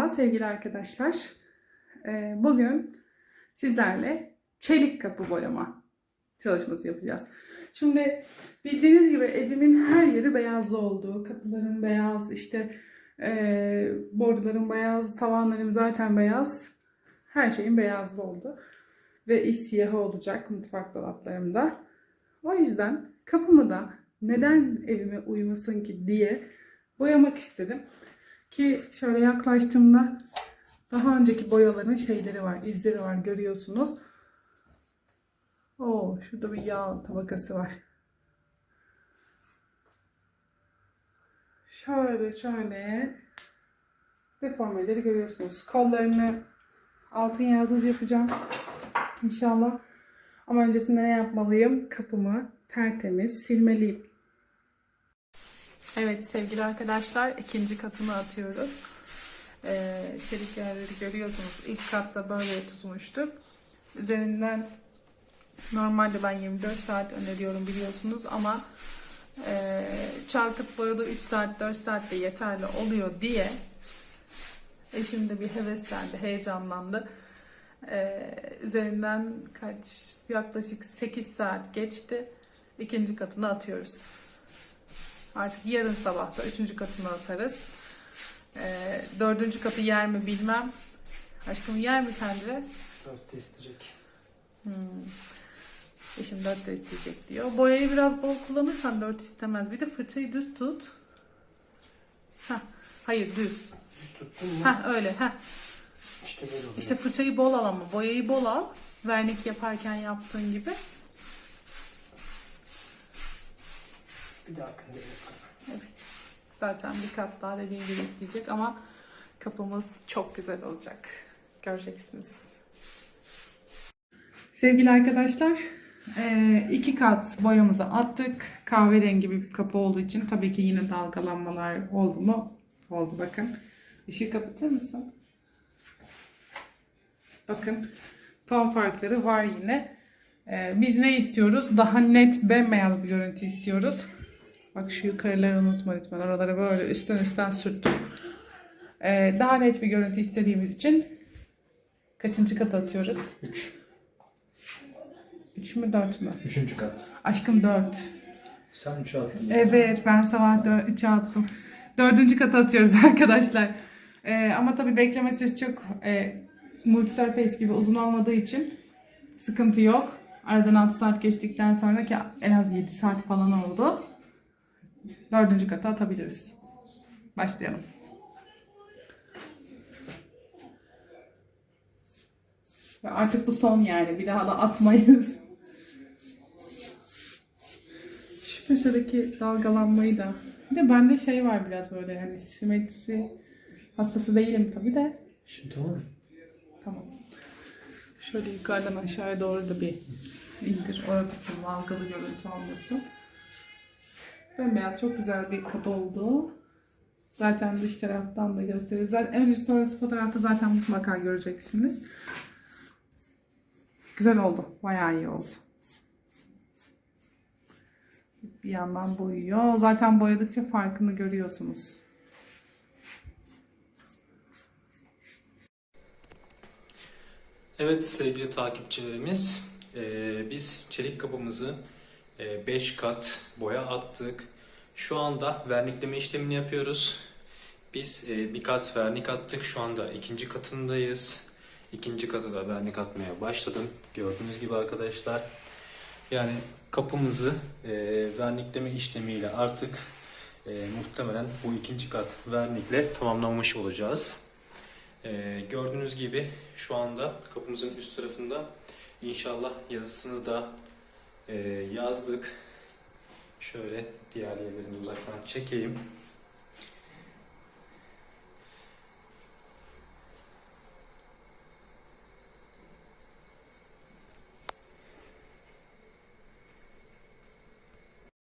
Merhaba sevgili arkadaşlar. Ee, Bugün sizlerle çelik kapı boyama çalışması yapacağız. Şimdi bildiğiniz gibi evimin her yeri beyazlı oldu. Kapılarım beyaz, işte e, bordularım beyaz, tavanlarım zaten beyaz. Her şeyim beyazlı oldu. Ve iç siyahı olacak mutfak dolaplarımda. O yüzden kapımı da neden evime uyumasın ki diye boyamak istedim. Ki şöyle yaklaştığımda daha önceki boyaların şeyleri var, izleri var görüyorsunuz. Oo, şurada bir yağ tabakası var. Şöyle şöyle deformeleri görüyorsunuz. Kollarını altın yaldız yapacağım. İnşallah. Ama öncesinde ne yapmalıyım? Kapımı tertemiz silmeliyim. Evet sevgili arkadaşlar ikinci katını atıyoruz. Ee, çelik yerleri görüyorsunuz. İlk katta böyle tutmuştuk. Üzerinden normalde ben 24 saat öneriyorum biliyorsunuz ama e, çarpıt boyalı 3 saat 4 saat de yeterli oluyor diye eşim de bir heveslendi, heyecanlandı. Ee, üzerinden kaç yaklaşık 8 saat geçti. İkinci katını atıyoruz. Artık yarın sabah da üçüncü katını atarız. Ee, dördüncü katı yer mi bilmem. Aşkım yer mi sence? Dörtte isteyecek. Hmm. Eşim dört de isteyecek diyor. Boyayı biraz bol kullanırsan dört istemez. Bir de fırçayı düz tut. Heh. Hayır düz. Düz tuttun mu? Heh, öyle. Heh. İşte böyle oluyor. İşte fırçayı bol al ama boyayı bol al. Vernik yaparken yaptığın gibi. bir de yapalım. Zaten bir kat daha dediğim gibi isteyecek ama kapımız çok güzel olacak. Göreceksiniz. Sevgili arkadaşlar, eee, iki kat boyamızı attık. Kahverengi bir kapı olduğu için tabii ki yine dalgalanmalar oldu mu? Oldu bakın. Işığı kapatır mısın? Bakın ton farkları var yine. Eee, biz ne istiyoruz? Daha net bembeyaz bir görüntü istiyoruz. Bak şu yukarıları unutma lütfen. Oraları böyle üstten üstten sürttüm. Ee, daha net bir görüntü istediğimiz için kaçıncı kat atıyoruz? Üç. 3 mü 4 mü? Üçüncü kat. Aşkım 4. Sen üç attın. Evet ben sabah 3'e attım. Dördüncü kata atıyoruz arkadaşlar. Ee, ama tabii bekleme süresi çok e, multisurface gibi uzun olmadığı için sıkıntı yok. Aradan 6 saat geçtikten sonra ki en az 7 saat falan oldu. Dördüncü kata atabiliriz. Başlayalım. Ve artık bu son yani. Bir daha da atmayız. Şu köşedeki dalgalanmayı da. Bir de bende şey var biraz böyle hani simetri hastası değilim tabii de. Şimdi tamam mı? Tamam. Şöyle yukarıdan aşağıya doğru da bir indir. Orada bir dalgalı görüntü olmasın. Bembeyaz çok güzel bir kapı oldu. Zaten dış taraftan da gösteririz. Zaten en üst sonrası fotoğrafta zaten mutlaka göreceksiniz. Güzel oldu. Bayağı iyi oldu. Bir yandan boyuyor. Zaten boyadıkça farkını görüyorsunuz. Evet sevgili takipçilerimiz, biz çelik kapımızı 5 kat boya attık. Şu anda vernikleme işlemini yapıyoruz. Biz eee, bir kat vernik attık. Şu anda ikinci katındayız. İkinci katı da vernik atmaya başladım. Gördüğünüz gibi arkadaşlar. Yani kapımızı eee, vernikleme işlemiyle artık eee, muhtemelen bu ikinci kat vernikle tamamlamış olacağız. Gördüğünüz gibi şu anda kapımızın üst tarafında inşallah yazısını da yazdık. Şöyle diğer yerlerini uzaktan çekeyim.